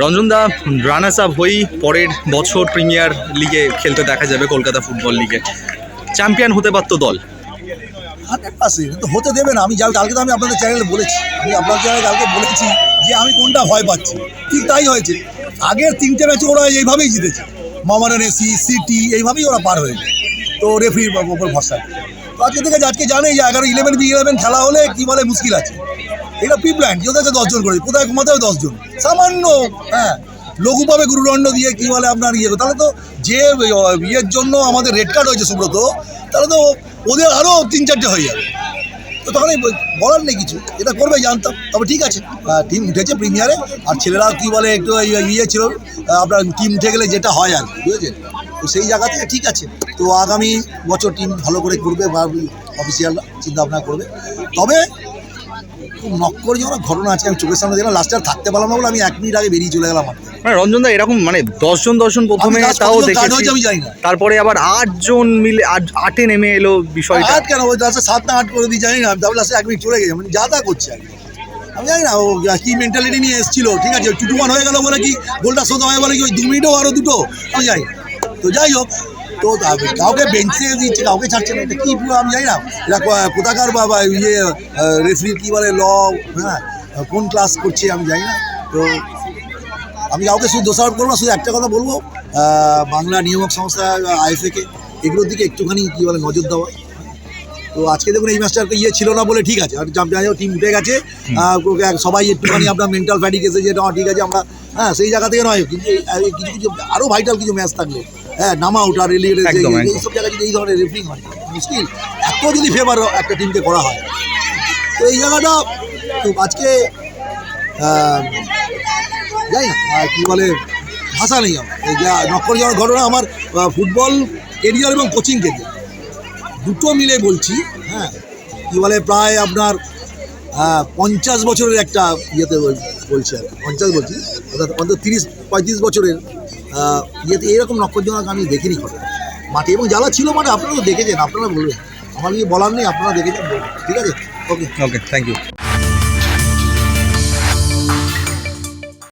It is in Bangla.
রঞ্জন দা রানার্স আপ হয়েই পরের বছর প্রিমিয়ার লিগে খেলতে দেখা যাবে কলকাতা ফুটবল লিগে। চ্যাম্পিয়ন হতে পারতো দল? হান্ড্রেড পার্সেন্ট কিন্তু হতে দেবে না। আমি যাও কালকে তো আমি আপনাদের চ্যানেলে বলেছি। আমি আপনার চ্যানেলে কালকে বলেছি যে আমি কোনটা ভয় পাচ্ছি। ঠিক তাই হয়েছে। আগের তিনটে ম্যাচে ওরা এইভাবেই জিতেছে। মামারান এসি, সিটি, এইভাবেই ওরা পার হয়েছে। তো রেফারির ওপর ভরসা। তো আজকে থেকে আজকে জানে যে এগারো ইলেভেন বি ইলেভেন খেলা হলে কী বলে মুশকিল আছে। এটা প্রি প্ল্যান ওদেরকে দশজন করে। কোথায় হবে দশজন? সামান্য হ্যাঁ। লঘুভাবে গুরুদণ্ড দিয়ে কী বলে আপনার ইয়ে তাহলে তো যে ইয়ের জন্য আমাদের রেড কার্ড হয়েছে সুব্রত, তাহলে তো ওদের আরও তিন চারটে হয়ে যাবে। তো তখন বলার নেই কিছু। এটা করবে, জানতাম। তবে ঠিক আছে। টিম উঠেছে প্রিমিয়ারে আর ছেলেরা কী বলে, একটু ইয়ে ছিল আপনার টিম উঠে গেলে যেটা হয় আর বুঝেছেন? তো সেই জায়গা থেকে ঠিক আছে। তো আগামী বছর টিম ভালো করে করবে, বা অফিসিয়ালরা চিন্তা ভাবনা করবে। তবে খুব নক্করজনক ঘটনা আছে আমি চোখের সামনে দেখলাম লাস্টে আর থাকতে পারলাম না বলে আমি এক মিনিট আগে বেরিয়ে চলে গেলাম মানে রঞ্জন দা এরকম মানে দশজন দশজন প্রথমে তাও দেখেছি। আমি জানি না। তারপরে আবার আটজন মিলে আট- নেমে এলো বিষয়টা। আট কেন? ওই লাস্টে সাত না আট করে দিই জানি না। তারপর লাস্টে এক মিনিট চলে গেছে। মানে যা তা করছে আর আমি জানি না ও কি মেন্টালিটি নিয়ে এসেছিল ঠিক আছে? ওয়ান হয়ে গেল বলে কি? গোলটা শোধ হয়ে বলে কি? ওই দু মিনিটও আরও দুটো? আমি জানি তো যাই হোক তো কাউকে বেঞ্চে দিচ্ছে কাউকে ছাড়ছে না। এটা কি আমি জানি না। এটা কোথাকার বা ইয়ে রেফারি কি বলে ল হ্যাঁ? কোন ক্লাস করছে আমি জানি না। তো আমি কাউকে শুধু দোষারোপ করব না শুধু একটা কথা বলব। বাংলা নিয়ামক সংস্থা আইএফএকে এগুলোর দিকে একটুখানি কী বলে নজর দেওয়া। তো আজকে দেখুন এই ম্যাচটার ইয়ে ছিল না বলে ঠিক আছে। আর টিম উঠে গেছে। সবাই একটুখানি আপনার মেন্টাল ফ্যাটিক এসে যে না ঠিক আছে আমরা হ্যাঁ সেই জায়গা থেকে নয় কিন্তু কিছু কিছু আরও ভাইটাল কিছু ম্যাচ থাকলে। হ্যাঁ নামা একদম, একদম। এইসব জায়গায় যদি এই ধরনের রেফারিং হয় মুশকিল এত যদি ফেভার একটা টিমকে করা হয় তো এই জায়গাটা তো আজকে জানি না কী বলে ভাষা নেই আমার এই যা নক্করজনক ঘটনা আমার ফুটবল কেরিয়ার এবং কোচিং কেরিয়ার দুটো মিলে বলছি হ্যাঁ কী বলে প্রায় আপনার পঞ্চাশ বছরের একটা ইয়েতে বলছি আর কি। পঞ্চাশ বলছি অর্থাৎ অন্তত তিরিশ পঁয়ত্রিশ বছরের ইয়েতে এরকম নক্ষত্রজনক আমি দেখিনি ঘটনা মাঠে এবং যারা ছিল মানে আপনারা তো দেখেছেন, আপনারা বলবেন। আমার কি বলার নেই, আপনারা দেখেছেন। ঠিক আছে? ওকে ওকে থ্যাংক ইউ